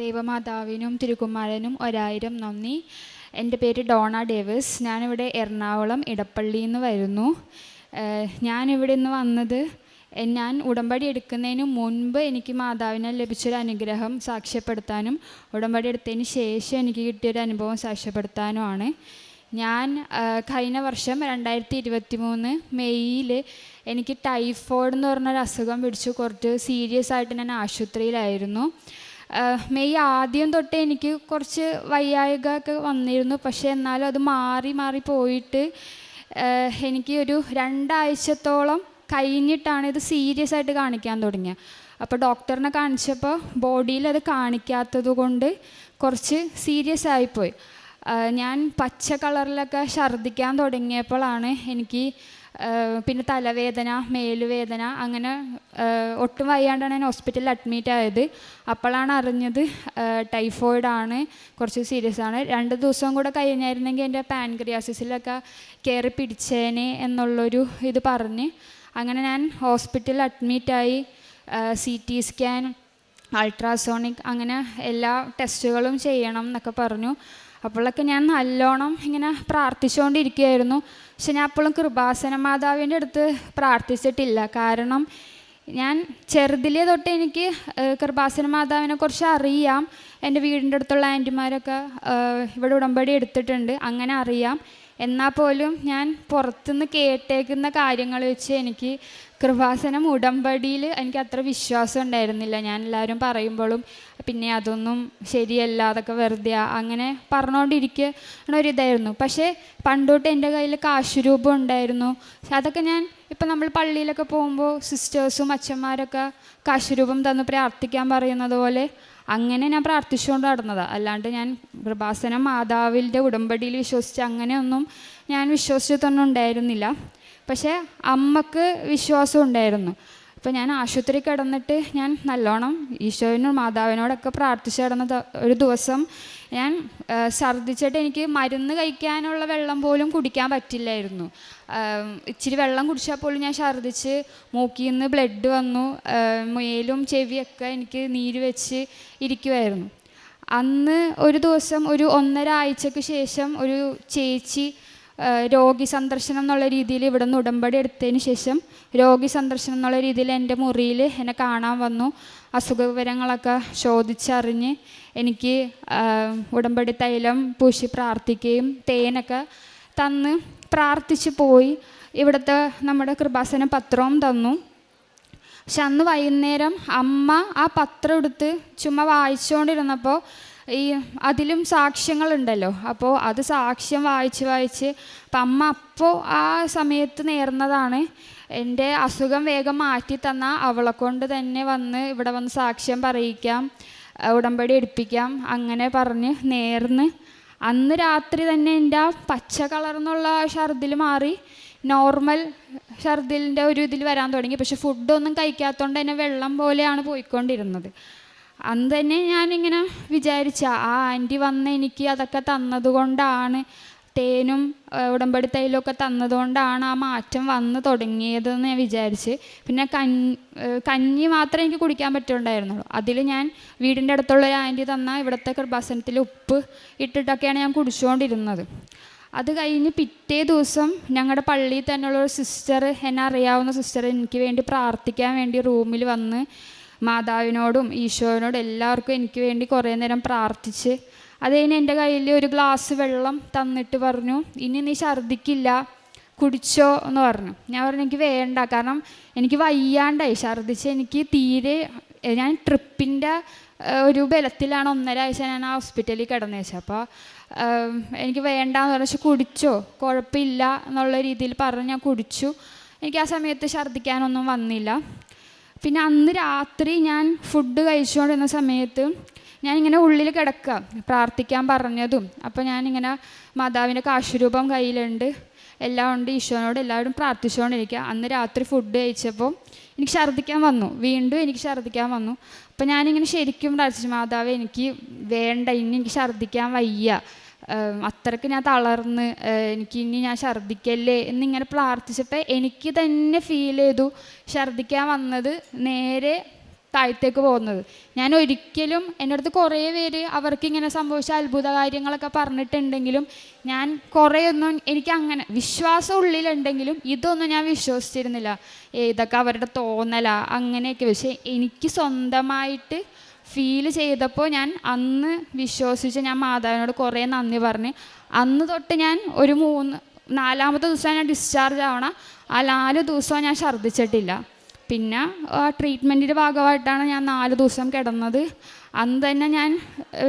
ദൈവമാതാവിനും തിരുകുമാരനും ഒരായിരം നന്ദി. എന്റെ പേര് ഡോണ ഡേവിസ്. ഞാനിവിടെ എറണാകുളം ഇടപ്പള്ളിയിൽ നിന്ന് വരുന്നു. ഞാനിവിടെ നിന്ന് വന്നത് ഞാൻ ഉടമ്പടി എടുക്കുന്നതിന് മുൻപ് എനിക്ക് മാതാവിനെ ലഭിച്ചൊരു അനുഗ്രഹം സാക്ഷ്യപ്പെടുത്താനും ഉടമ്പടി എടുത്തതിന് ശേഷം എനിക്ക് കിട്ടിയൊരു അനുഭവം സാക്ഷ്യപ്പെടുത്താനുമാണ് ഞാൻ കഴിഞ്ഞ വർഷം രണ്ടായിരത്തി ഇരുപത്തി മൂന്ന് മെയ്യിൽ എനിക്ക് ടൈഫോയിഡ് എന്ന് പറഞ്ഞൊരു അസുഖം പിടിച്ചു. കുറച്ച് സീരിയസ് ആയിട്ട് ഞാൻ ആശുപത്രിയിലായിരുന്നു. മെയ് ആദ്യം തൊട്ടേ എനിക്ക് കുറച്ച് വയ്യായിക ഒക്കെ വന്നിരുന്നു. പക്ഷേ എന്നാലും അത് മാറി മാറി പോയിട്ട് എനിക്ക് ഒരു രണ്ടാഴ്ചത്തോളം കഴിഞ്ഞിട്ടാണ് ഇത് സീരിയസ് ആയിട്ട് കാണിക്കാൻ തുടങ്ങിയത് അപ്പോൾ ഡോക്ടറിനെ കാണിച്ചപ്പോൾ ബോഡിയിൽ അത് കാണിക്കാത്തത് കൊണ്ട് കുറച്ച് സീരിയസ് ആയിപ്പോയി. ഞാൻ പച്ച കളറിലൊക്കെ ഛർദ്ദിക്കാൻ തുടങ്ങിയപ്പോഴാണ് എനിക്ക് പിന്നെ തലവേദന മേലുവേദന അങ്ങനെ ഒട്ടും വയ്യാണ്ടാണ് ഞാൻ ഹോസ്പിറ്റലിൽ അഡ്മിറ്റ് ആയത്. അപ്പോഴാണ് അറിഞ്ഞത് ടൈഫോയിഡാണ് കുറച്ച് സീരിയസ് ആണ്. രണ്ട് ദിവസം കൂടെ കഴിഞ്ഞായിരുന്നെങ്കിൽ എന്റെ പാൻക്രിയാസിസിലൊക്കെ കയറി പിടിച്ചേനെ എന്നുള്ളൊരു ഇത് പറഞ്ഞ് അങ്ങനെ ഞാൻ ഹോസ്പിറ്റലിൽ അഡ്മിറ്റായി സി ടി സ്കാൻ അൾട്രാസോണിക് അങ്ങനെ എല്ലാ ടെസ്റ്റുകളും ചെയ്യണം എന്നൊക്കെ പറഞ്ഞു. അപ്പോഴൊക്കെ ഞാൻ നല്ലോണം ഇങ്ങനെ പ്രാർത്ഥിച്ചുകൊണ്ടിരിക്കുകയായിരുന്നു പക്ഷെ ഞാൻ അപ്പോഴും കൃപാസന മാതാവിന്റെ അടുത്ത് പ്രാർത്ഥിച്ചിട്ടില്ല. കാരണം ഞാൻ ചെറുതിലേ തൊട്ട് എനിക്ക് കൃപാസന മാതാവിനെ കുറിച്ച് അറിയാം. എന്റെ വീടിന്റെ അടുത്തുള്ള ആന്റിമാരൊക്കെ ഇവിടെ ഉടമ്പടി എടുത്തിട്ടുണ്ട്. അങ്ങനെ അറിയാം. എന്നാൽ പോലും ഞാൻ പുറത്തുനിന്ന് കേട്ടേക്കുന്ന കാര്യങ്ങൾ വെച്ച് എനിക്ക് കൃപാസനം ഉടമ്പടിയിൽ എനിക്ക് അത്ര വിശ്വാസം ഉണ്ടായിരുന്നില്ല. ഞാൻ എല്ലാവരും പറയുമ്പോഴും പിന്നെ അതൊന്നും ശരിയല്ല അതൊക്കെ വെറുതെ അങ്ങനെ പറഞ്ഞുകൊണ്ടിരിക്കുന്ന ഒരിതായിരുന്നു. പക്ഷേ പണ്ടോട്ട് എന്റെ കയ്യിൽ കാശുരൂപം ഉണ്ടായിരുന്നു. അതൊക്കെ ഞാൻ ഇപ്പം നമ്മൾ പള്ളിയിലൊക്കെ പോകുമ്പോൾ സിസ്റ്റേഴ്സും അച്ഛന്മാരൊക്കെ കാശുരൂപം തന്ന് പ്രാർത്ഥിക്കാൻ പറയുന്നത് പോലെ അങ്ങനെ ഞാൻ പ്രാർത്ഥിച്ചുകൊണ്ട് നടന്നതാണ് അല്ലാണ്ട് ഞാൻ പ്രഭാസനം മാതാവിന്റെ ഉടമ്പടിയിൽ വിശ്വസിച്ച് അങ്ങനെയൊന്നും ഞാൻ വിശ്വസിച്ചിട്ടൊന്നും ഉണ്ടായിരുന്നില്ല. പക്ഷേ അമ്മയ്ക്ക് വിശ്വാസം ഉണ്ടായിരുന്നു. അപ്പോൾ ഞാൻ ആശുപത്രി കിടന്നിട്ട് ഞാൻ നല്ലോണം ഈശോവിനോട് മാതാവിനോടൊക്കെ പ്രാർത്ഥിച്ച് കിടന്ന ഒരു ദിവസം ഞാൻ ഛർദ്ദിച്ചിട്ട് എനിക്ക് മരുന്ന് കഴിക്കാനുള്ള വെള്ളം പോലും കുടിക്കാൻ പറ്റില്ലായിരുന്നു. ഇച്ചിരി വെള്ളം കുടിച്ചാൽ പോലും ഞാൻ ഛർദ്ദിച്ച് മൂക്കിൽ നിന്ന് ബ്ലഡ് വന്നു മേലും ചെവിയൊക്കെ എനിക്ക് നീര് വെച്ച് ഇരിക്കുമായിരുന്നു അന്ന് ഒരു ദിവസം ഒരു ഒന്നര ആഴ്ചക്ക് ശേഷം ഒരു ചേച്ചി രോഗി സന്ദർശനം എന്നുള്ള രീതിയിൽ ഇവിടെ നിന്ന് ഉടമ്പടി എടുത്തതിന് ശേഷം രോഗി സന്ദർശനം എന്നുള്ള രീതിയിൽ എന്റെ മുറിയിൽ എന്നെ കാണാൻ വന്നു. അസുഖ വിവരങ്ങളൊക്കെ ചോദിച്ചറിഞ്ഞ് എനിക്ക് ഉടമ്പടി തൈലം പൂശി പ്രാർത്ഥിക്കുകയും തേനൊക്കെ തന്ന് പ്രാർത്ഥിച്ചു പോയി. ഇവിടുത്തെ നമ്മുടെ കൃപാസന പത്രവും തന്നു. പക്ഷെ അന്ന് വൈകുന്നേരം അമ്മ ആ പത്രം എടുത്ത് ചുമ്മാ വായിച്ചുകൊണ്ടിരുന്നപ്പോൾ ഈ അതിലും സാക്ഷ്യങ്ങളുണ്ടല്ലോ. അപ്പോൾ അത് സാക്ഷ്യം വായിച്ച് വായിച്ച് അപ്പം അമ്മ അപ്പോൾ ആ സമയത്ത് നേർന്നതാണ് എന്റെ അസുഖം വേഗം മാറ്റി തന്നാൽ അവളെ കൊണ്ട് തന്നെ വന്ന് ഇവിടെ വന്ന് സാക്ഷ്യം പറയിക്കാം ഉടമ്പടി എടുപ്പിക്കാം അങ്ങനെ പറഞ്ഞ് നേർന്ന് അന്ന് രാത്രി തന്നെ എന്റെ ആ പച്ച കളർന്നുള്ള ഛർദിൽ മാറി നോർമൽ ഛർദിലിന്റെ ഒരു ഇതിൽ വരാൻ തുടങ്ങി. പക്ഷെ ഫുഡൊന്നും കഴിക്കാത്തതുകൊണ്ട് തന്നെ വെള്ളം പോലെയാണ് പോയിക്കൊണ്ടിരുന്നത്. അന്ന് തന്നെ ഞാനിങ്ങനെ വിചാരിച്ച ആ ആന്റി വന്ന് എനിക്ക് അതൊക്കെ തന്നതുകൊണ്ടാണ് തേനും ഉടമ്പടി തൈലൊക്കെ തന്നതുകൊണ്ടാണ് ആ മാറ്റം വന്ന് തുടങ്ങിയതെന്ന് ഞാൻ വിചാരിച്ച്. പിന്നെ കഞ്ഞി കഞ്ഞി മാത്രമേ എനിക്ക് കുടിക്കാൻ പറ്റുണ്ടായിരുന്നുള്ളൂ അതിൽ ഞാൻ വീടിന്റെ അടുത്തുള്ള ഒരു ആന്റി തന്ന ഇവിടുത്തെ കൃപാസനത്തിൽ ഉപ്പ് ഇട്ടിട്ടൊക്കെയാണ് ഞാൻ കുടിച്ചുകൊണ്ടിരുന്നത്. അത് കഴിഞ്ഞ് പിറ്റേ ദിവസം ഞങ്ങളുടെ പള്ളിയിൽ തന്നെയുള്ള ഒരു സിസ്റ്റർ എന്നെ അറിയാവുന്ന സിസ്റ്റർ എനിക്ക് വേണ്ടി പ്രാർത്ഥിക്കാൻ വേണ്ടി റൂമിൽ വന്ന് മാതാവിനോടും ഈശോവിനോടും എല്ലാവർക്കും എനിക്ക് വേണ്ടി കുറേ നേരം പ്രാർത്ഥിച്ച് അത് കഴിഞ്ഞ് എന്റെ കയ്യിൽ ഒരു ഗ്ലാസ് വെള്ളം തന്നിട്ട് പറഞ്ഞു ഇനി നീ ഛർദ്ദിക്കില്ല കുടിച്ചോ എന്ന് പറഞ്ഞു. ഞാൻ പറഞ്ഞു എനിക്ക് വേണ്ട കാരണം എനിക്ക് വയ്യാണ്ടായി. ഛർദ്ദിച്ച് എനിക്ക് തീരെ ഞാൻ ട്രിപ്പിന്റെ ഒരു ബലത്തിലാണ് ഒന്നര ആഴ്ച ഞാൻ ആ ഹോസ്പിറ്റലിൽ കിടന്നു വെച്ചത്. അപ്പോൾ എനിക്ക് വേണ്ടാന്ന് പറഞ്ഞു. കുടിച്ചോ? കുഴപ്പമില്ല എന്നുള്ള രീതിയിൽ പറഞ്ഞ് ഞാൻ കുടിച്ചു. എനിക്ക് ആ സമയത്ത് ഛർദ്ദിക്കാനൊന്നും വന്നില്ല. പിന്നെ അന്ന് രാത്രി ഞാൻ ഫുഡ് കഴിച്ചുകൊണ്ടിരുന്ന സമയത്ത് ഞാനിങ്ങനെ ഉള്ളിൽ കിടക്കുക പ്രാർത്ഥിക്കാൻ പറഞ്ഞതും. അപ്പോൾ ഞാനിങ്ങനെ മാതാവിന്റെ കാശുരൂപം കയ്യിലുണ്ട്. എല്ലാം ഉണ്ട് ഈശോനോട് എല്ലാവരും പ്രാർത്ഥിച്ചുകൊണ്ടിരിക്കുക. അന്ന് രാത്രി ഫുഡ് കഴിച്ചപ്പോൾ എനിക്ക് ഛർദ്ദിക്കാൻ വന്നു. വീണ്ടും എനിക്ക് ഛർദ്ദിക്കാൻ വന്നു. അപ്പോൾ ഞാനിങ്ങനെ ശരിക്കും പ്രാർത്ഥിച്ചു മാതാവ് എനിക്ക് വേണ്ട ഇനി എനിക്ക് ഛർദ്ദിക്കാൻ വയ്യ. അത്രയ്ക്ക് ഞാൻ തളർന്ന് എനിക്ക് ഇനി ഞാൻ ഛർദ്ദിക്കല്ലേ എന്നിങ്ങനെ പ്രാർത്ഥിച്ചപ്പോൾ എനിക്ക് തന്നെ ഫീൽ ചെയ്തു ഛർദ്ദിക്കാൻ വന്നത് നേരെ താഴത്തേക്ക് പോകുന്നത്. ഞാൻ ഒരിക്കലും എന്റെ അടുത്ത് കുറേ പേര് അവർക്ക് ഇങ്ങനെ സംഭവിച്ച അത്ഭുത കാര്യങ്ങളൊക്കെ പറഞ്ഞിട്ടുണ്ടെങ്കിലും ഞാൻ കുറേ ഒന്നും എനിക്ക് അങ്ങനെ വിശ്വാസം ഉള്ളിലുണ്ടെങ്കിലും ഇതൊന്നും ഞാൻ വിശ്വസിച്ചിരുന്നില്ല. ഇതൊക്കെ അവരുടെ തോന്നലാ അങ്ങനെയൊക്കെ. പക്ഷേ എനിക്ക് സ്വന്തമായിട്ട് ഫീൽ ചെയ്തപ്പോൾ ഞാൻ അന്ന് വിശ്വസിച്ച് ഞാൻ മാതാവിനോട് കുറേ നന്ദി പറഞ്ഞ്. അന്ന് തൊട്ട് ഞാൻ ഒരു മൂന്ന് നാലാമത്തെ ദിവസം ഞാൻ ഡിസ്ചാർജ് ആവണം ആ നാല് ദിവസവും ഞാൻ ഛർദ്ദിച്ചിട്ടില്ല. പിന്നെ ട്രീറ്റ്മെന്റിന്റെ ഭാഗമായിട്ടാണ് ഞാൻ നാല് ദിവസം കിടന്നത്. അന്ന് തന്നെ ഞാൻ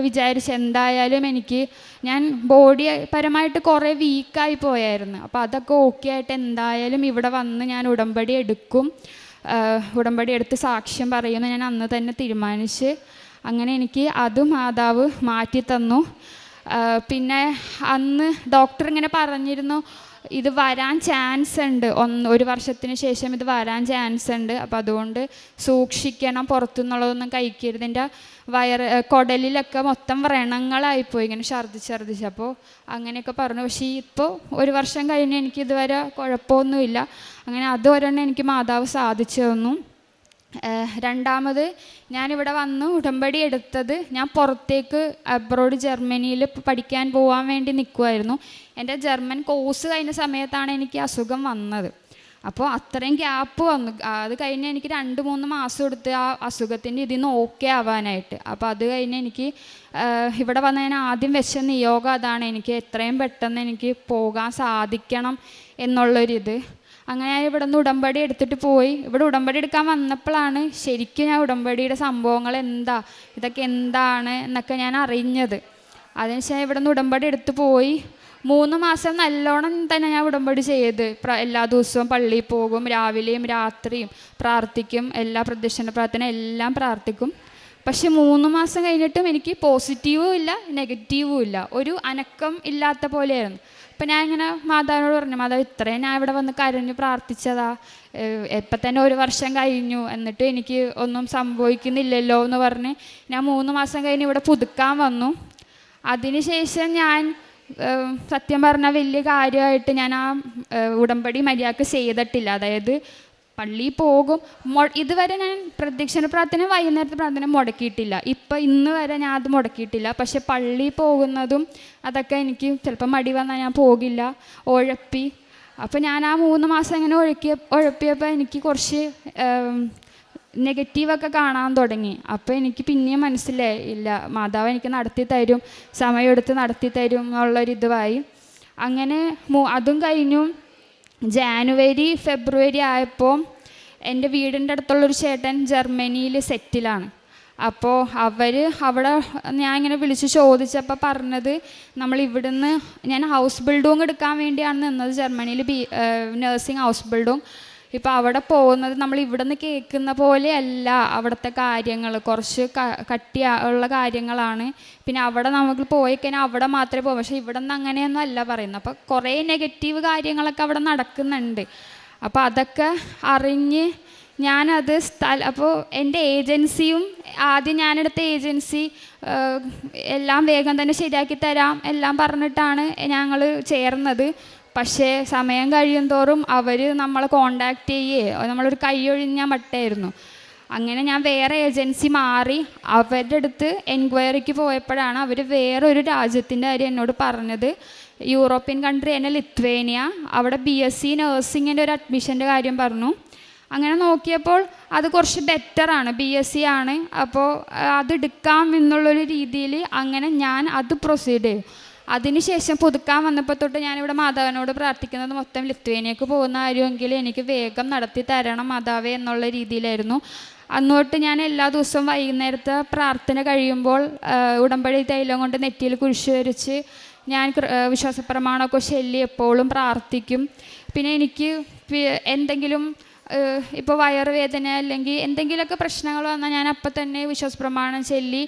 വിചാരിച്ചു എന്തായാലും എനിക്ക് ഞാൻ ബോഡി പരമായിട്ട് കുറേ വീക്കായി പോയായിരുന്നു. അപ്പോൾ അതൊക്കെ ഓക്കെ ആയിട്ട് എന്തായാലും ഇവിടെ വന്ന് ഞാൻ ഉടമ്പടി എടുക്കും. ഉടമ്പടി എടുത്ത് സാക്ഷ്യം പറയുമെന്ന് ഞാൻ അന്ന് തന്നെ തീരുമാനിച്ച് അങ്ങനെ എനിക്ക് അതും മാതാവ് മാറ്റി തന്നു പിന്നെ അന്ന് ഡോക്ടർ ഇങ്ങനെ പറഞ്ഞിരുന്നു ഇത് വരാൻ ചാൻസ് ഉണ്ട്. ഒന്ന് ഒരു വർഷത്തിന് ശേഷം ഇത് വരാൻ ചാൻസ് ഉണ്ട്. അപ്പോൾ അതുകൊണ്ട് സൂക്ഷിക്കണം പുറത്തുനിന്നുള്ളതൊന്നും കഴിക്കരുത്. എന്റെ ഏഹ് കുടലിലൊക്കെ മൊത്തം വ്രണങ്ങളായിപ്പോയി ഇങ്ങനെ ഛർദ്ദിച്ച് ഛർദ്ദിച്ച് അപ്പോൾ അങ്ങനെയൊക്കെ പറഞ്ഞു. പക്ഷേ ഇപ്പോൾ ഒരു വർഷം കഴിഞ്ഞ് എനിക്ക് ഇതുവരെ കുഴപ്പമൊന്നുമില്ല. അങ്ങനെ അതുവരെണ്ണം എനിക്ക് മാതാവ് സാധിച്ചു തന്നു. രണ്ടാമത് ഞാനിവിടെ വന്ന് ഉടമ്പടി എടുത്തത് ഞാൻ പുറത്തേക്ക് അബ്രോഡ് ജർമ്മനിയിൽ പഠിക്കാൻ പോകാൻ വേണ്ടി നിൽക്കുമായിരുന്നു എന്റെ ജർമ്മൻ കോഴ്സ് കഴിഞ്ഞ സമയത്താണ് എനിക്ക് അസുഖം വന്നത്. അപ്പോൾ അത്രയും ഗ്യാപ്പ് വന്നു. അത് കഴിഞ്ഞ് എനിക്ക് രണ്ട് മൂന്ന് മാസം എടുത്ത് ആ അസുഖത്തിന്റെ ഇതിൽ നിന്ന് ഓക്കെ ആവാനായിട്ട്. അപ്പോൾ അത് കഴിഞ്ഞ് എനിക്ക് ഇവിടെ വന്ന് ഞാൻ ആദ്യം വെച്ച നിയോഗം അതാണ്. എനിക്ക് എത്രയും പെട്ടെന്ന് എനിക്ക് പോകാൻ സാധിക്കണം എന്നുള്ളൊരിത് അങ്ങനെ ഞാൻ ഇവിടെ നിന്ന് ഉടമ്പടി എടുത്തിട്ട് പോയി. ഇവിടെ ഉടമ്പടി എടുക്കാൻ വന്നപ്പോഴാണ് ശരിക്കും ഞാൻ ഉടമ്പടിയുടെ സംഭവങ്ങൾ എന്താ ഇതൊക്കെ എന്താണ് എന്നൊക്കെ ഞാൻ അറിഞ്ഞത്. അതിനുശേഷം ഇവിടെ നിന്ന് ഉടമ്പടി എടുത്ത് പോയി. മൂന്ന് മാസം നല്ലോണം തന്നെ ഞാൻ ഉടമ്പടി ചെയ്ത്. എല്ലാ ദിവസവും പള്ളിയിൽ പോകും രാവിലെയും രാത്രിയും പ്രാർത്ഥിക്കും എല്ലാ പ്രദക്ഷിണ പ്രാർത്ഥന എല്ലാം പ്രാർത്ഥിക്കും. പക്ഷെ മൂന്ന് മാസം കഴിഞ്ഞിട്ടും എനിക്ക് പോസിറ്റീവും ഇല്ല നെഗറ്റീവും ഇല്ല. ഒരു അനക്കം ഇല്ലാത്ത പോലെയായിരുന്നു. അപ്പം ഞാൻ ഇങ്ങനെ മാതാവിനോട് പറഞ്ഞു മാതാവ് ഇത്രയും ഞാൻ ഇവിടെ വന്ന് കരഞ്ഞു പ്രാർത്ഥിച്ചതാ. എപ്പം തന്നെ ഒരു വർഷം കഴിഞ്ഞു. എന്നിട്ട് എനിക്ക് ഒന്നും സംഭവിക്കുന്നില്ലല്ലോ എന്ന് പറഞ്ഞ് ഞാൻ മൂന്ന് മാസം കഴിഞ്ഞ് ഇവിടെ പുതുക്കാൻ വന്നു. അതിനുശേഷം ഞാൻ സത്യം പറഞ്ഞാൽ വലിയ കാര്യമായിട്ട് ഞാൻ ആ ഉടമ്പടി മര്യാദയ്ക്ക് ചെയ്തിട്ടില്ല. അതായത് പള്ളിയിൽ പോകും. ഇതുവരെ ഞാൻ പ്രദക്ഷിണ പ്രാർത്ഥന വൈകുന്നേരത്തെ പ്രാർത്ഥന മുടക്കിയിട്ടില്ല. ഇപ്പം ഇന്ന് വരെ ഞാൻ അത് മുടക്കിയിട്ടില്ല. പക്ഷെ പള്ളിയിൽ പോകുന്നതും അതൊക്കെ എനിക്ക് ചിലപ്പോൾ മടി വന്നാൽ ഞാൻ പോകില്ല. ഒഴപ്പി. അപ്പോൾ ഞാൻ ആ മൂന്ന് മാസം ഇങ്ങനെ ഒഴുക്കിയ ഉഴപ്പിയപ്പോൾ എനിക്ക് കുറച്ച് നെഗറ്റീവൊക്കെ കാണാൻ തുടങ്ങി. അപ്പോൾ എനിക്ക് പിന്നെയും മനസ്സിലായി. ഇല്ല മാതാവ് എനിക്ക് നടത്തി തരും സമയമെടുത്ത് നടത്തി തരും എന്നുള്ളൊരിതുമായി അങ്ങനെ അതും കഴിഞ്ഞു ജാനുവരി ഫെബ്രുവരി ആയപ്പോൾ എന്റെ വീടിന്റെ അടുത്തുള്ളൊരു ചേട്ടൻ ജർമ്മനിയിൽ സെറ്റിലാണ്. അപ്പോൾ അവർ അവിടെ ഞാൻ ഇങ്ങനെ വിളിച്ച് ചോദിച്ചപ്പോൾ പറഞ്ഞത് നമ്മൾ ഇവിടുന്ന് ഞാൻ ഹൗസ് ബിൽഡിങ് എടുക്കാൻ വേണ്ടിയാണ് നിന്നത്. ജർമ്മനിയിൽ ബി നഴ്സിംഗ് ഹൗസ് ബിൽഡിങ് ഇപ്പോൾ അവിടെ പോകുന്നത് നമ്മൾ ഇവിടെ നിന്ന് കേൾക്കുന്ന പോലെയല്ല അവിടുത്തെ കാര്യങ്ങൾ. കുറച്ച് കട്ടിയ കട്ടി ഉള്ള കാര്യങ്ങളാണ്. പിന്നെ അവിടെ നമുക്ക് പോയി കഴിഞ്ഞാൽ അവിടെ മാത്രമേ പോകും പക്ഷേ ഇവിടെ നിന്ന് അങ്ങനെയൊന്നും അല്ല പറയുന്നത്. അപ്പോൾ കുറേ നെഗറ്റീവ് കാര്യങ്ങളൊക്കെ അവിടെ നടക്കുന്നുണ്ട്. അപ്പോൾ അതൊക്കെ അറിഞ്ഞ് ഞാനത് സ്ഥല അപ്പോൾ എന്റെ ഏജൻസിയും ആദ്യം ഞാനെടുത്ത ഏജൻസി എല്ലാം വേഗം തന്നെ ശരിയാക്കി തരാം എല്ലാം പറഞ്ഞിട്ടാണ് ഞങ്ങൾ ചേർന്നത്. പക്ഷേ സമയം കഴിയും തോറും അവർ നമ്മളെ കോണ്ടാക്ട് ചെയ്യേ. നമ്മളൊരു കൈയൊഴിഞ്ഞ മട്ടായിരുന്നു. അങ്ങനെ ഞാൻ വേറെ ഏജൻസി മാറി അവരുടെ അടുത്ത് എൻക്വയറിക്ക് പോയപ്പോഴാണ് അവർ വേറൊരു രാജ്യത്തിന്റെ കാര്യം എന്നോട് പറഞ്ഞത്. യൂറോപ്യൻ കൺട്രി തന്നെ ലിത്വേനിയ. അവിടെ ബി എസ് സി നഴ്സിങ്ങിന്റെ ഒരു അഡ്മിഷന്റെ കാര്യം പറഞ്ഞു. അങ്ങനെ നോക്കിയപ്പോൾ അത് കുറച്ച് ബെറ്ററാണ് ബി എസ് സി ആണ്. അപ്പോൾ അതെടുക്കാം എന്നുള്ളൊരു രീതിയിൽ അങ്ങനെ ഞാൻ അത് പ്രൊസീഡ് ചെയ്തു. അതിനുശേഷം പുതുക്കാൻ വന്നപ്പോൾ തൊട്ട് ഞാനിവിടെ മാതാവിനോട് പ്രാർത്ഥിക്കുന്നത് മൊത്തം ലിത്വേനിയക്ക് പോകുന്ന ആരുമെങ്കിൽ എനിക്ക് വേഗം നടത്തി തരണം മാതാവേ എന്നുള്ള രീതിയിലായിരുന്നു. അന്നോട്ട് ഞാൻ എല്ലാ ദിവസവും വൈകുന്നേരത്തെ പ്രാർത്ഥന കഴിയുമ്പോൾ ഉടമ്പടി തൈലം കൊണ്ട് നെറ്റിയിൽ കുരിശ് വരച്ച് ഞാൻ വിശ്വാസപ്രമാണമൊക്കെ ചൊല്ലി എപ്പോഴും പ്രാർത്ഥിക്കും. പിന്നെ എനിക്ക് എന്തെങ്കിലും ഇപ്പോൾ വയറുവേദന അല്ലെങ്കിൽ എന്തെങ്കിലുമൊക്കെ പ്രശ്നങ്ങൾ വന്നാൽ ഞാൻ അപ്പം തന്നെ വിശ്വാസപ്രമാണം ചൊല്ലി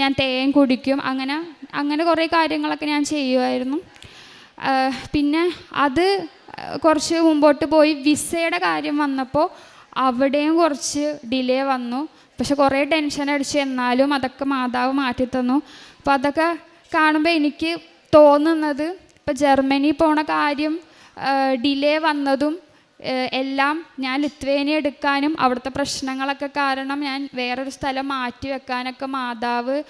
ഞാൻ തേൻ കുടിക്കും അങ്ങനെ അങ്ങനെ കുറേ കാര്യങ്ങളൊക്കെ ഞാൻ ചെയ്യുമായിരുന്നു. പിന്നെ അത് കുറച്ച് മുമ്പോട്ട് പോയി വിസയുടെ കാര്യം വന്നപ്പോൾ അവിടെയും കുറച്ച് ഡിലേ വന്നു. പക്ഷെ കുറേ ടെൻഷൻ അടിച്ചു എന്നാലും അതൊക്കെ മാതാവ് മാറ്റിത്തന്നു. അപ്പം അതൊക്കെ കാണുമ്പോൾ എനിക്ക് തോന്നുന്നത് ഇപ്പം ജർമ്മനി പോണ കാര്യം ഡിലേ വന്നതും എല്ലാം ഞാൻ ലിത്വേനിയ എടുക്കാനും അവിടുത്തെ പ്രശ്നങ്ങളൊക്കെ കാരണം ഞാൻ വേറൊരു സ്ഥലം മാറ്റി വെക്കാനൊക്കെ മാതാവ്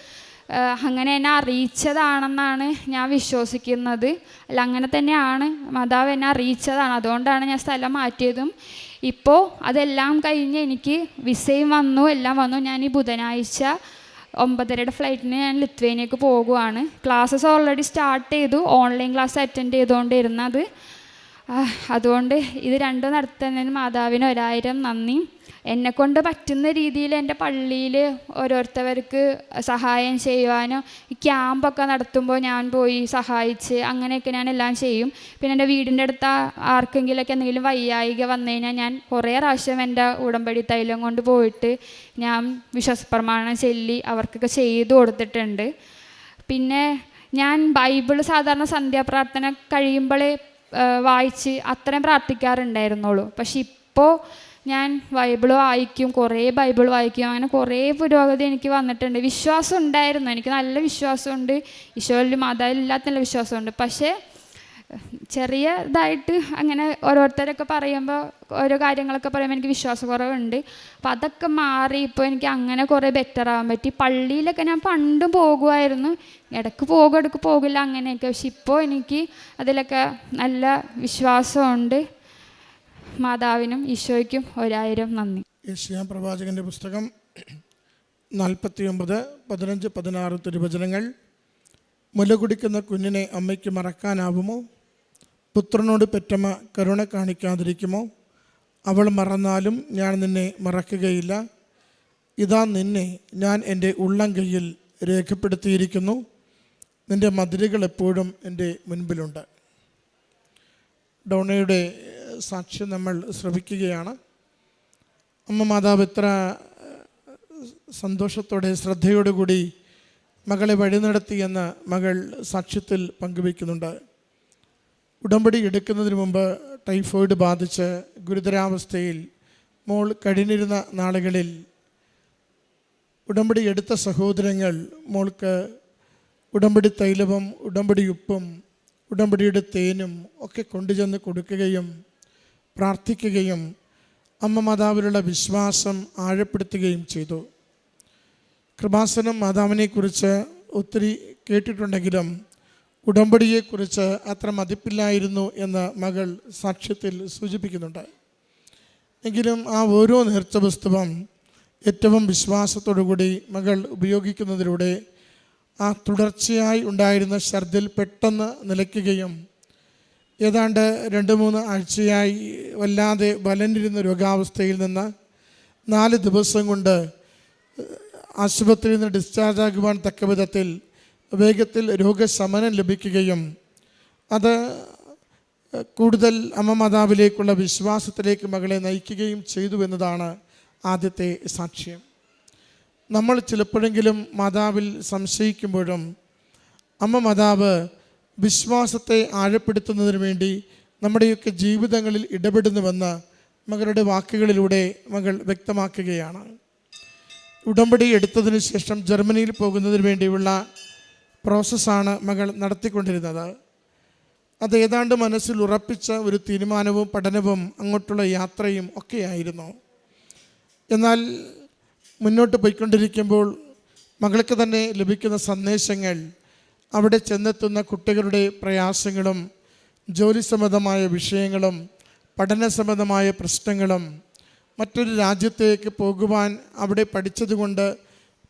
അങ്ങനെ എന്നെ അറിയിച്ചതാണെന്നാണ് ഞാൻ വിശ്വസിക്കുന്നത്. അല്ല അങ്ങനെ തന്നെയാണ് മാതാവ് എന്നെ അറിയിച്ചതാണ്. അതുകൊണ്ടാണ് ഞാൻ സ്ഥലം മാറ്റിയതും. ഇപ്പോൾ അതെല്ലാം കഴിഞ്ഞ് എനിക്ക് വിസയും വന്നു എല്ലാം വന്നു. ഞാൻ ഈ ബുധനാഴ്ച ഒമ്പതരയുടെ ഫ്ലൈറ്റിന് ഞാൻ ലിത്വേനിയക്ക് പോകുവാണ്. ക്ലാസ്സസ് ഓൾറെഡി സ്റ്റാർട്ട് ചെയ്തു. ഓൺലൈൻ ക്ലാസ് അറ്റൻഡ് ചെയ്തുകൊണ്ടിരുന്നത്. അതുകൊണ്ട് ഇത് രണ്ടും നടത്തുന്നതിന് മാതാവിന് ഒരായിരം നന്ദി. എന്നെക്കൊണ്ട് പറ്റുന്ന രീതിയിൽ എന്റെ പള്ളിയിൽ ഓരോരുത്തർക്ക് സഹായം ചെയ്യുവാനോ ക്യാമ്പൊക്കെ നടത്തുമ്പോൾ ഞാൻ പോയി സഹായിച്ച് അങ്ങനെയൊക്കെ ഞാൻ എല്ലാം ചെയ്യും. പിന്നെ എന്റെ വീടിന്റെ അടുത്ത ആർക്കെങ്കിലുമൊക്കെ എന്തെങ്കിലും വയ്യായിക വന്നു കഴിഞ്ഞാൽ ഞാൻ കുറേ പ്രാവശ്യം എന്റെ ഉടമ്പടി തൈലം കൊണ്ട് പോയിട്ട് ഞാൻ വിശ്വാസപ്രമാണം ചൊല്ലി അവർക്കൊക്കെ ചെയ്തു കൊടുത്തിട്ടുണ്ട്. പിന്നെ ഞാൻ ബൈബിൾ സാധാരണ സന്ധ്യാപ്രാർത്ഥന കഴിയുമ്പോഴേ വായിച്ച് അത്രയും പ്രാർത്ഥിക്കാറുണ്ടായിരുന്നുള്ളൂ. പക്ഷെ ഇപ്പോൾ ഞാൻ ബൈബിൾ വായിക്കും കുറേ ബൈബിൾ വായിക്കും അങ്ങനെ കുറേ പുരോഗതി എനിക്ക് വന്നിട്ടുണ്ട്. വിശ്വാസം ഉണ്ടായിരുന്നു. എനിക്ക് നല്ല വിശ്വാസമുണ്ട്. ഈശോയിൽ മാതാവിൽ ഇല്ലാത്ത നല്ല വിശ്വാസമുണ്ട്. പക്ഷേ ചെറിയ ഇതായിട്ട് അങ്ങനെ ഓരോരുത്തരൊക്കെ പറയുമ്പോൾ ഓരോ കാര്യങ്ങളൊക്കെ പറയുമ്പോൾ എനിക്ക് വിശ്വാസക്കുറവുണ്ട്. അപ്പം അതൊക്കെ മാറി ഇപ്പോൾ എനിക്ക് അങ്ങനെ കുറേ ബെറ്റർ ആവാൻ പറ്റി. പള്ളിയിലൊക്കെ ഞാൻ പണ്ടും പോകുമായിരുന്നു ഇടയ്ക്ക് പോകും ഇടയ്ക്ക് പോകില്ല അങ്ങനെയൊക്കെ. പക്ഷെ ഇപ്പോൾ എനിക്ക് അതിലൊക്കെ നല്ല വിശ്വാസമുണ്ട്. മാതാവിനും ഈശോയ്ക്കും ഒരായിരം നന്ദി. യേശയ പ്രവാചകന്റെ പുസ്തകം നാൽപ്പത്തി ഒമ്പത് പതിനഞ്ച് പതിനാറ് തിരുവചനങ്ങൾ. മുല കുടിക്കുന്ന കുഞ്ഞിനെ അമ്മയ്ക്ക് മറക്കാനാവുമോ? പുത്രനോട് പെറ്റമ്മ കരുണ കാണിക്കാതിരിക്കുമോ? അവൾ മറന്നാലും ഞാൻ നിന്നെ മറക്കുകയില്ല. ഇതാ നിന്നെ ഞാൻ എന്റെ ഉള്ളം കയ്യിൽ രേഖപ്പെടുത്തിയിരിക്കുന്നു. നിന്റെ മതിലുകൾ എപ്പോഴും എന്റെ മുൻപിലുണ്ട്. ഡോണയുടെ സാക്ഷ്യം നമ്മൾ ശ്രവിക്കുകയാണ്. അമ്മ മാതാവ് എത്ര സന്തോഷത്തോടെ ശ്രദ്ധയോടുകൂടി മകളെ വഴി നടത്തിയെന്ന് മകൾ സാക്ഷ്യത്തിൽ പങ്കുവയ്ക്കുന്നുണ്ട്. ഉടമ്പടി എടുക്കുന്നതിന് മുമ്പ് ടൈഫോയിഡ് ബാധിച്ച് ഗുരുതരാവസ്ഥയിൽ മോൾ കഴിഞ്ഞിരുന്ന നാളുകളിൽ ഉടമ്പടി എടുത്ത സഹോദരങ്ങൾ മോൾക്ക് ഉടമ്പടി തൈലവും ഉടമ്പടി ഉപ്പും ഉടമ്പടിയുടെ തേനും ഒക്കെ കൊണ്ടുചെന്ന് കൊടുക്കുകയും പ്രാർത്ഥിക്കുകയും അമ്മ മാതാവിലുള്ള വിശ്വാസം ആഴപ്പെടുത്തുകയും ചെയ്തു. കൃപാസനം മാതാവിനെക്കുറിച്ച് ഒത്തിരി കേട്ടിട്ടുണ്ടെങ്കിലും ഉടമ്പടിയെക്കുറിച്ച് അത്ര മതിപ്പില്ലായിരുന്നു എന്ന് മകൾ സാക്ഷ്യത്തിൽ സൂചിപ്പിക്കുന്നുണ്ട്. എങ്കിലും ആ ഓരോ നേർച്ച പുസ്തകം ഏറ്റവും വിശ്വാസത്തോടുകൂടി മകൾ ഉപയോഗിക്കുന്നതിലൂടെ ആ തുടർച്ചയായി ഉണ്ടായിരുന്ന ഛർദിൽ പെട്ടെന്ന് നിലയ്ക്കുകയും ഏതാണ്ട് രണ്ട് മൂന്ന് ആഴ്ചയായി വല്ലാതെ വലഞ്ഞിരുന്ന രോഗാവസ്ഥയിൽ നിന്ന് നാല് ദിവസം കൊണ്ട് ആശുപത്രിയിൽ നിന്ന് ഡിസ്ചാർജ് ആകുവാൻ തക്ക വിധത്തിൽ വേഗത്തിൽ രോഗശമനം ലഭിക്കുകയും അത് കൂടുതൽ അമ്മ മാതാവിലേക്കുള്ള വിശ്വാസത്തിലേക്ക് മകളെ നയിക്കുകയും ചെയ്തു എന്നതാണ് ആദ്യത്തെ സാക്ഷ്യം. നമ്മൾ ചിലപ്പോഴെങ്കിലും മാതാവിൽ സംശയിക്കുമ്പോഴും അമ്മ മാതാവ് വിശ്വാസത്തെ ആഴപ്പെടുത്തുന്നതിന് വേണ്ടി നമ്മുടെയൊക്കെ ജീവിതങ്ങളിൽ ഇടപെടുന്നുവെന്ന് മകളുടെ വാക്കുകളിലൂടെ മകൾ വ്യക്തമാക്കുകയാണ്. ഉടമ്പടി എടുത്തതിന് ശേഷം ജർമ്മനിയിൽ പോകുന്നതിന് വേണ്ടിയുള്ള പ്രോസസ്സാണ് മകൾ നടത്തിക്കൊണ്ടിരുന്നത്. അത് ഏതാണ്ട് മനസ്സിൽ ഉറപ്പിച്ച ഒരു തീരുമാനവും പഠനവും അങ്ങോട്ടുള്ള യാത്രയും ഒക്കെയായിരുന്നു. എന്നാൽ മുന്നോട്ട് പോയിക്കൊണ്ടിരിക്കുമ്പോൾ മകൾക്ക് തന്നെ ലഭിക്കുന്ന സന്ദേശങ്ങൾ അവിടെ ചെന്നെത്തുന്ന കുട്ടികളുടെ പ്രയാസങ്ങളും ജോലി സംബന്ധമായ വിഷയങ്ങളും പഠന സംബന്ധമായ പ്രശ്നങ്ങളും മറ്റൊരു രാജ്യത്തേക്ക് പോകുവാൻ അവിടെ പഠിച്ചതുകൊണ്ട്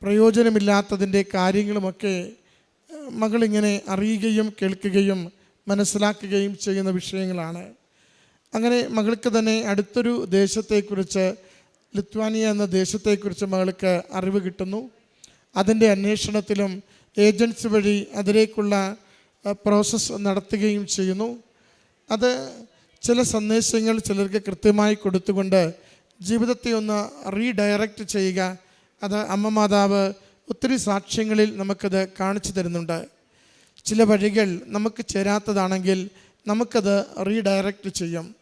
പ്രയോജനമില്ലാത്തതിന്റെ കാര്യങ്ങളുമൊക്കെ മകളിങ്ങനെ അറിയുകയും കേൾക്കുകയും മനസ്സിലാക്കുകയും ചെയ്യുന്ന വിഷയങ്ങളാണ്. അങ്ങനെ മകൾക്ക് തന്നെ അടുത്തൊരു ദേശത്തെക്കുറിച്ച് ലിത്വാനിയ എന്ന ദേശത്തെക്കുറിച്ച് മകൾക്ക് അറിവ് കിട്ടുന്നു. അതിന്റെ അന്വേഷണത്തിലും ഏജൻസി വഴി അതിലേക്കുള്ള പ്രോസസ്സ് നടത്തുകയും ചെയ്യുന്നു. അത് ചില സന്ദേശങ്ങൾ ചിലർക്ക് കൃത്യമായി കൊടുത്തുകൊണ്ട് ജീവിതത്തെ ഒന്ന് റീഡയറക്റ്റ് ചെയ്യുക. അത് അമ്മ മാതാവ് ഒത്തിരി സാക്ഷ്യങ്ങളിൽ നമുക്കത് കാണിച്ചു തരുന്നുണ്ട്. ചില വഴികൾ നമുക്ക് ചേരാത്തതാണെങ്കിൽ നമുക്കത് റീഡയറക്റ്റ് ചെയ്യാം.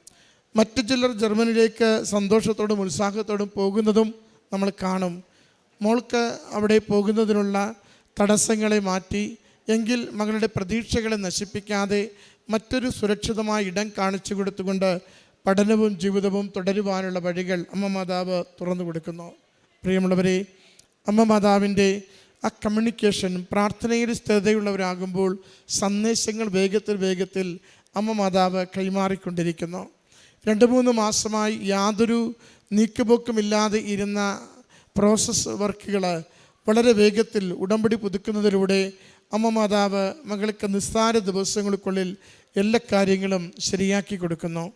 മറ്റു ചിലർ ജർമ്മനിയിലേക്ക് സന്തോഷത്തോടും ഉത്സാഹത്തോടും പോകുന്നതും നമ്മൾ കാണും. മോൾക്ക് അവിടെ പോകുന്നതിനുള്ള തടസ്സങ്ങളെ മാറ്റി എങ്കിൽ മകളുടെ പ്രതീക്ഷകളെ നശിപ്പിക്കാതെ മറ്റൊരു സുരക്ഷിതമായ ഇടം കാണിച്ചു കൊടുത്തുകൊണ്ട് പഠനവും ജീവിതവും തുടരുവാനുള്ള വഴികൾ അമ്മ മാതാവ് തുറന്നു കൊടുക്കുന്നു. പ്രിയമുള്ളവരെ അമ്മ മാതാവിന്റെ ആ കമ്മ്യൂണിക്കേഷൻ പ്രാർത്ഥനയിൽ സ്ഥിരതയുള്ളവരാകുമ്പോൾ സന്ദേശങ്ങൾ വേഗത്തിൽ വേഗത്തിൽ അമ്മ മാതാവ് കൈമാറിക്കൊണ്ടിരിക്കുന്നു. രണ്ട് മൂന്ന് മാസമായി യാതൊരു നീക്കുപോക്കുമില്ലാതെ ഇരുന്ന പ്രോസസ്സ് വർക്കുകൾ വളരെ വേഗത്തിൽ ഉടമ്പടി പുതുക്കുന്നതിലൂടെ അമ്മ മാതാവ് മകൾക്ക് നിസ്സാര ദിവസങ്ങൾക്കുള്ളിൽ എല്ലാ കാര്യങ്ങളും ശരിയാക്കി കൊടുക്കുന്നു.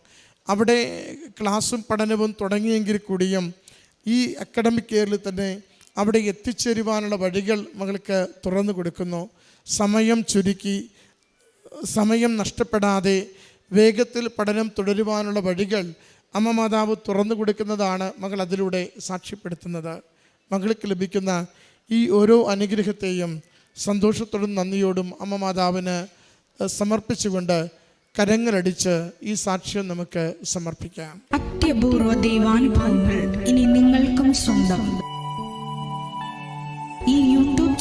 അവിടെ ക്ലാസ്സും പഠനവും തുടങ്ങിയെങ്കിൽ കൂടിയും ഈ അക്കാഡമിക് ഇയറിൽ തന്നെ അവിടെ എത്തിച്ചേരുവാനുള്ള വഴികൾ മകൾക്ക് തുറന്നു കൊടുക്കുന്നു. സമയം ചുരുക്കി സമയം നഷ്ടപ്പെടാതെ വേഗത്തിൽ പഠനം തുടരുവാനുള്ള വഴികൾ അമ്മ മാതാവ് തുറന്നു കൊടുക്കുന്നതാണ് മകൾ അതിലൂടെ സാക്ഷ്യപ്പെടുത്തുന്നത്. മകൾക്ക് ലഭിക്കുന്ന ഈ ഓരോ അനുഗ്രഹത്തെയും സന്തോഷത്തോടും നന്ദിയോടും അമ്മ മാതാവിന് സമർപ്പിച്ചുകൊണ്ട് കരങ്ങളടിച്ച് ഈ സാക്ഷ്യം നമുക്ക് സമർപ്പിക്കാം. അത്യപൂർവ ദൈവാനുഭവങ്ങൾ ഇനി നിങ്ങൾക്കും സ്വന്തം.